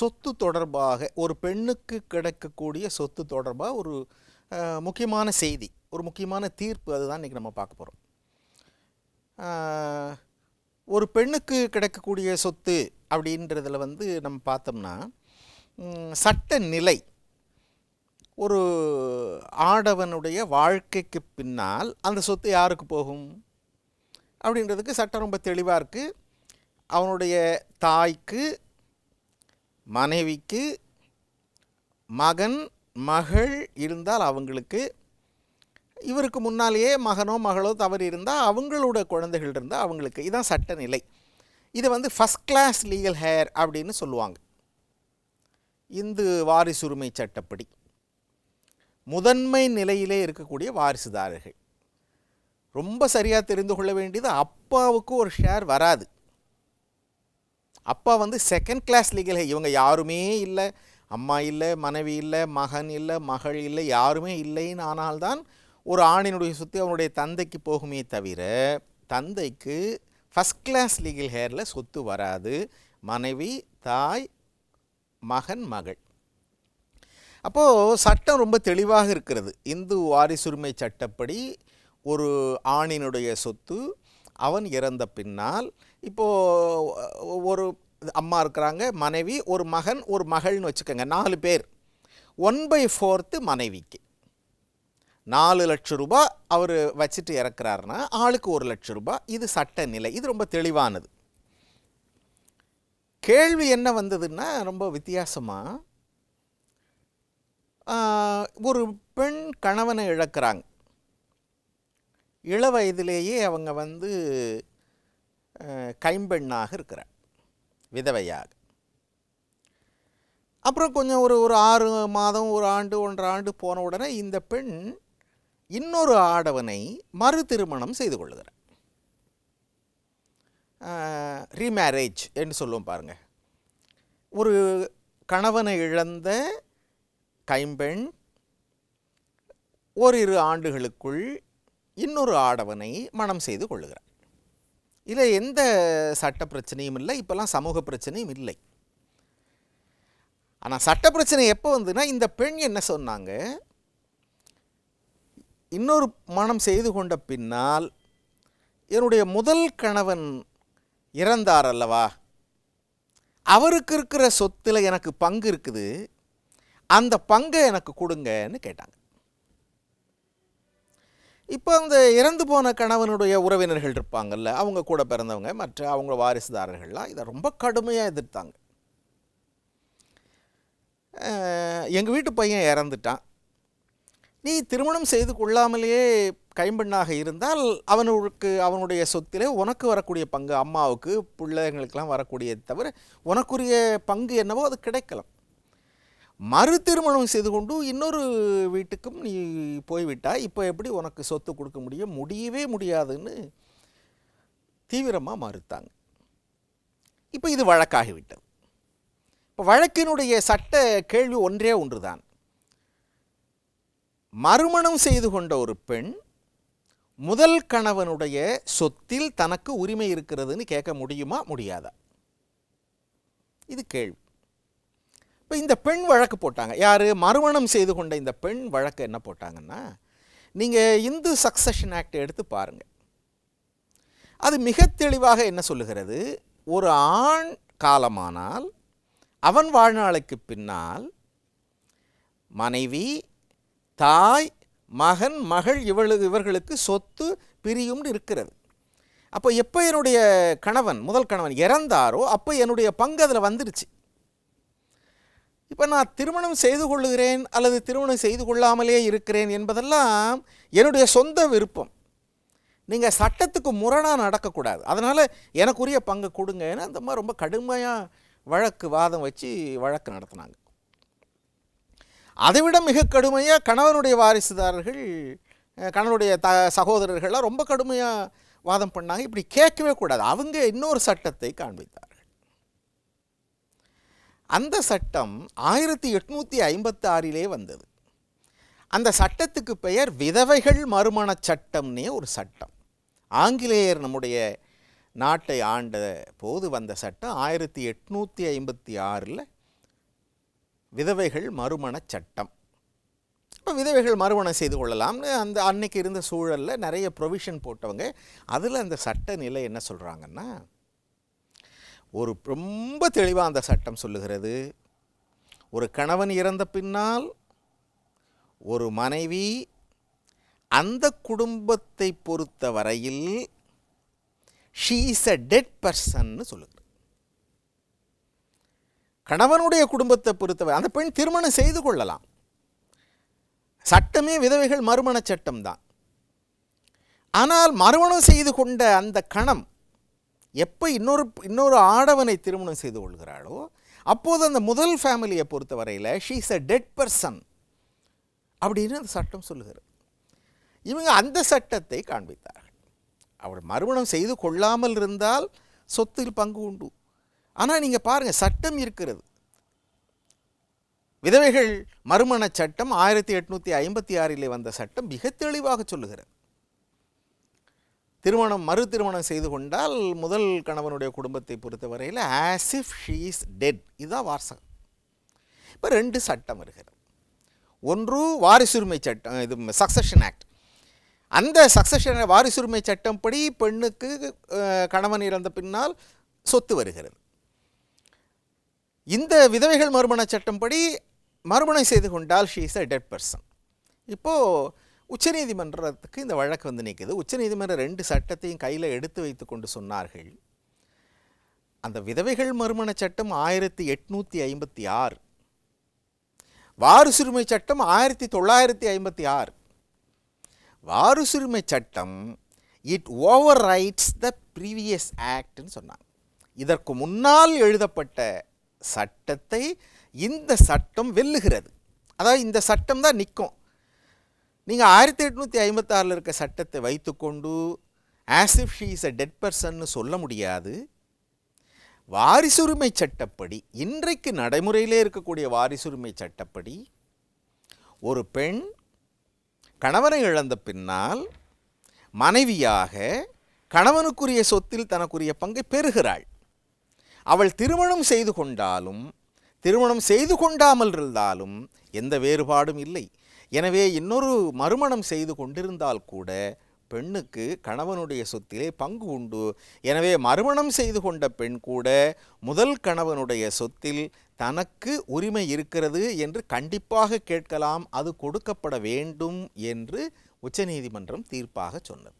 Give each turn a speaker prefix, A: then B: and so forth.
A: சொத்து தொடர்பாக ஒரு பெண்ணுக்கு கிடைக்கக்கூடிய சொத்து தொடர்பாக ஒரு முக்கியமான செய்தி ஒரு முக்கியமான தீர்ப்பு அதுதான் இன்றைக்கி நம்ம பார்க்க போகிறோம் ஒரு பெண்ணுக்கு கிடைக்கக்கூடிய சொத்து அப்படின்றதில் வந்து நம்ம பார்த்தோம்னா சட்ட நிலை ஒரு ஆடவனுடைய வாழ்க்கைக்கு பின்னால் அந்த சொத்து யாருக்கு போகும்? அப்படின்றதுக்கு சட்டம் ரொம்ப தெளிவாக இருக்குது அவனுடைய தாய்க்கு மனைவிக்கு மகன் மகள் இருந்தால் அவங்களுக்கு இவருக்கு முன்னாலேயே மகனோ மகளோ தவறு இருந்தால் அவங்களோட குழந்தைகள் இருந்தால் அவங்களுக்கு. இதுதான் சட்ட நிலை இதை வந்து ஃபஸ்ட் கிளாஸ் லீகல் ஹேர் அப்படின்னு சொல்லுவாங்க. இந்து வாரிசுரிமை சட்டப்படி. முதன்மை நிலையிலே இருக்கக்கூடிய வாரிசுதாரர்கள். ரொம்ப சரியாக தெரிந்து கொள்ள வேண்டியது அப்பாவுக்கு ஒரு ஷேர் வராது. அப்பா வந்து செகண்ட் கிளாஸ் லீகல் இவங்க யாருமே இல்லை. அம்மா இல்லை மனைவி இல்லை மகன் இல்லை மகள் இல்லை யாருமே இல்லைன்னு ஆனால்தான் ஒரு ஆணினுடைய சொத்து அவனுடைய தந்தைக்கு போகுமே தவிர தந்தைக்கு ஃபஸ்ட் கிளாஸ் லீகல் ஹேரில் சொத்து வராது. மனைவி தாய் மகன் மகள். அப்போது சட்டம் ரொம்ப தெளிவாக இருக்கிறது. இந்து வாரிசுரிமை சட்டப்படி ஒரு ஆணினுடைய சொத்து அவன் இறந்த பின்னால் இப்போது ஒரு அம்மா இருக்கிறாங்க மனைவி ஒரு மகன் ஒரு மகள்னு வச்சுக்கோங்க நாலு பேர். ஒன் பை ஃபோர்த்து மனைவிக்கு. நாலு லட்ச ரூபாய் அவர் வச்சுட்டு இறக்குறாருன்னா ஆளுக்கு ஒரு லட்ச ரூபாய் இது சட்ட நிலை இது ரொம்ப தெளிவானது. கேள்வி என்ன வந்ததுன்னா ரொம்ப வித்தியாசமாக ஒரு பெண் கணவனை இழக்கிறாங்க. இள வயதிலேயே அவங்க வந்து கைம்பெண்ணாக இருக்கிறாள் விதவையாக. அப்புறம் கொஞ்சம் ஒரு ஒரு ஆறு மாதம் ஒரு ஆண்டு ஒன்றரை ஆண்டு போன உடனே இந்த பெண் இன்னொரு ஆடவனை மறு திருமணம் செய்து கொள்கிறார் ரீமேரேஜ் என்று சொல்லுவோம் பாருங்க. ஒரு கணவனை இழந்த கைம்பெண் ஓரிரு ஆண்டுகளுக்குள் இன்னொரு ஆடவனை மணம் செய்து கொள்ளுகிறார். இதில் எந்த சட்ட பிரச்சனையும் இல்லை. இப்போல்லாம் சமூக பிரச்சனையும் இல்லை. ஆனால் சட்ட பிரச்சனை எப்போ வந்துன்னா இந்த பெண் என்ன சொன்னாங்க? இன்னொரு மனம் செய்து கொண்ட பின்னால் என்னுடைய முதல் கணவன் இறந்தார் அல்லவா? அவருக்கு இருக்கிற சொத்தில் எனக்கு பங்கு இருக்குது. அந்த பங்கை எனக்கு கொடுங்கன்னு கேட்டாங்க. இப்போ அந்த இறந்து போன கணவனுடைய உறவினர்கள் இருப்பாங்கல்ல அவங்க கூட பிறந்தவங்க மற்ற அவங்க வாரிசுதாரர்கள்லாம் இதை ரொம்ப கடுமையாக எதிர்த்தாங்க. எங்கள் வீட்டு பையன் இறந்துட்டான். நீ திருமணம் செய்து கொள்ளாமலேயே கைம்பெண்ணாக இருந்தால் அவனுக்கு அவனுடைய சொத்திலே உனக்கு வரக்கூடிய பங்கு அம்மாவுக்கு பிள்ளைங்களுக்கெல்லாம் வரக்கூடிய தவிர உனக்குரிய பங்கு என்னவோ அது கிடைக்கலாம். மறு திருமணம் செய்து கொண்டு இன்னொரு வீட்டுக்கும் நீ போய்விட்டாய். இப்போ எப்படி உனக்கு சொத்து கொடுக்க முடியும்? முடியவே முடியாதுன்னு தீவிரமாக மறுத்தாங்க. இப்போ இது வழக்காகிவிட்டது. இப்போ வழக்கினுடைய சட்ட கேள்வி ஒன்றே ஒன்றுதான். மறுமணம் செய்து கொண்ட ஒரு பெண் முதல் கணவனுடைய சொத்தில் தனக்கு உரிமை இருக்கிறதுன்னு கேட்க முடியுமா? முடியாதா? இது கேள்வி. இப்போ இந்த பெண் வழக்கு போட்டாங்க. யார்? மறுமணம் செய்து கொண்ட இந்த பெண் வழக்கு என்ன போட்டாங்கன்னா நீங்கள் இந்து சக்சஷன் ஆக்ட் எடுத்து பாருங்கள் அது மிக தெளிவாக என்ன சொல்லுகிறது? ஒரு ஆண் காலமானால் அவன் வாழ்நாளுக்கு பின்னால் மனைவி தாய் மகன் மகள் இவளு இவர்களுக்கு சொத்து பிரியும்னு இருக்கிறது. அப்போ எப்போ என்னுடைய கணவன் முதல் கணவன் இறந்தாரோ அப்போ என்னுடைய பங்கு அதில் வந்துடுச்சு இப்போ நான் திருமணம் செய்து கொள்ளுகிறேன் அல்லது திருமணம் செய்து கொள்ளாமலே இருக்கிறேன் என்பதெல்லாம் என்னுடைய சொந்த விருப்பம். நீங்கள் சட்டத்துக்கு முரணாக நடக்கக்கூடாது. அதனால் எனக்குரிய பங்கு கொடுங்கன்னு அந்த மாதிரி ரொம்ப கடுமையாக வழக்கு வாதம் வச்சு வழக்கு நடத்தினாங்க. அதைவிட மிக கடுமையாக கணவனுடைய வாரிசுதாரர்கள் கணவனுடைய த சகோதரர்கள்லாம் ரொம்ப கடுமையாக வாதம் பண்ணாங்க. இப்படி கேட்கவே கூடாது. அவங்க இன்னொரு சட்டத்தை காண்பித்தார். அந்த சட்டம் ஆயிரத்தி எட்நூற்றி ஐம்பத்தி ஆறிலே வந்தது. அந்த சட்டத்துக்கு பெயர் விதவைகள் மறுமணச் சட்டம்னே ஒரு சட்டம். ஆங்கிலேயர் நம்முடைய நாட்டை ஆண்ட போது வந்த சட்டம் ஆயிரத்தி எட்நூற்றி ஐம்பத்தி ஆறில் விதவைகள் மறுமணச் சட்டம். இப்போ விதவைகள் மறுமணம் செய்து கொள்ளலாம்னு அந்த அன்னைக்கு இருந்த சூழலில் நிறைய ப்ரொவிஷன் போட்டவங்க அதில் அந்த சட்ட நிலை என்ன சொல்கிறாங்கன்னா ஒரு ரொம்ப தெளிவாக அந்த சட்டம் சொல்லுகிறது. ஒரு கணவன் இறந்த பின்னால் ஒரு மனைவி அந்த குடும்பத்தை பொறுத்த வரையில் ஷீ இஸ் அ டெட் பர்சன்னு சொல்லுகிறது. கணவனுடைய குடும்பத்தை பொறுத்தவரை அந்த பெண் திருமணம் செய்து கொள்ளலாம். சட்டமே விதவைகள் மறுமண சட்டம் தான். ஆனால் மறுமணம் செய்து கொண்ட அந்த கணம் எப்போ இன்னொரு இன்னொரு ஆடவனை திருமணம் செய்து கொள்கிறாளோ அப்போது அந்த முதல் ஃபேமிலியை பொறுத்த வரையில் she is a dead person அப்படின்னு அந்த சட்டம் சொல்லுகிறது. இவங்க அந்த சட்டத்தை காண்பித்தார்கள். அவள் மறுமணம் செய்து கொள்ளாமல் இருந்தால் சொத்தில் பங்கு உண்டு. ஆனால் நீங்கள் பாருங்கள் சட்டம் இருக்கிறது. விதவைகள் மறுமண சட்டம் ஆயிரத்தி எட்நூற்றி ஐம்பத்தி ஆறிலே வந்த சட்டம் மிக தெளிவாக சொல்லுகிறது. திருமணம் மறு திருமணம் செய்து கொண்டால் முதல் கணவனுடைய குடும்பத்தை பொறுத்தவரையில் as if she is dead இதுதான் வாரசகம் இப்போ ரெண்டு சட்டம் வருகிறது. ஒன்று வாரிசுரிமை சட்டம் இது சக்சஷன் ஆக்ட் அந்த சக்சஷன் வாரிசுரிமை சட்டம் படி பெண்ணுக்கு கணவன் இறந்த பின்னால் சொத்து வருகிறது. இந்த விதவைகள் மறுமண சட்டம்படி மறுமணம் செய்து கொண்டால் she is a dead person இப்போது உச்சநீதிமன்றத்துக்கு இந்த வழக்கு வந்து நிற்குது உச்சநீதிமன்றம் ரெண்டு சட்டத்தையும் கையில் எடுத்து வைத்து கொண்டு சொன்னார்கள். அந்த விதவைகள் மறுமண சட்டம் ஆயிரத்தி எட்நூற்றி ஐம்பத்தி ஆறு. வாரிசுரிமை சட்டம் ஆயிரத்தி தொள்ளாயிரத்தி ஐம்பத்தி ஆறு. வாரிசுரிமை சட்டம் it overrides the previous ஆக்ட்னு சொன்னாங்க. இதற்கு முன்னால் எழுதப்பட்ட சட்டத்தை இந்த சட்டம் வெல்லுகிறது. அதாவது இந்த சட்டம் தான் நிற்கும் நீங்கள் ஆயிரத்தி எட்நூற்றி ஐம்பத்தாறில் இருக்க சட்டத்தை வைத்துக்கொண்டு as if she is a dead பர்சன்னு சொல்ல முடியாது. வாரிசுரிமை சட்டப்படி இன்றைக்கு நடைமுறையிலே இருக்கக்கூடிய வாரிசுரிமை சட்டப்படி ஒரு பெண் கணவனை இழந்த பின்னால் மனைவியாக கணவனுக்குரிய சொத்தில் தனக்குரிய பங்கை பெறுகிறாள். அவள் திருமணம் செய்து கொண்டாலும் திருமணம் செய்து கொண்டாமல் இருந்தாலும் எந்த வேறுபாடும் இல்லை. எனவே இன்னொரு மறுமணம் செய்து கொண்டிருந்தால் கூட பெண்ணுக்கு கணவனுடைய சொத்திலே பங்கு உண்டு. எனவே மறுமணம் செய்து கொண்ட பெண் கூட முதல் கணவனுடைய சொத்தில் தனக்கு உரிமை இருக்கிறது என்று கண்டிப்பாக கேட்கலாம் அது கொடுக்கப்பட வேண்டும் என்று உச்சநீதிமன்றம் தீர்ப்பாக சொன்னது.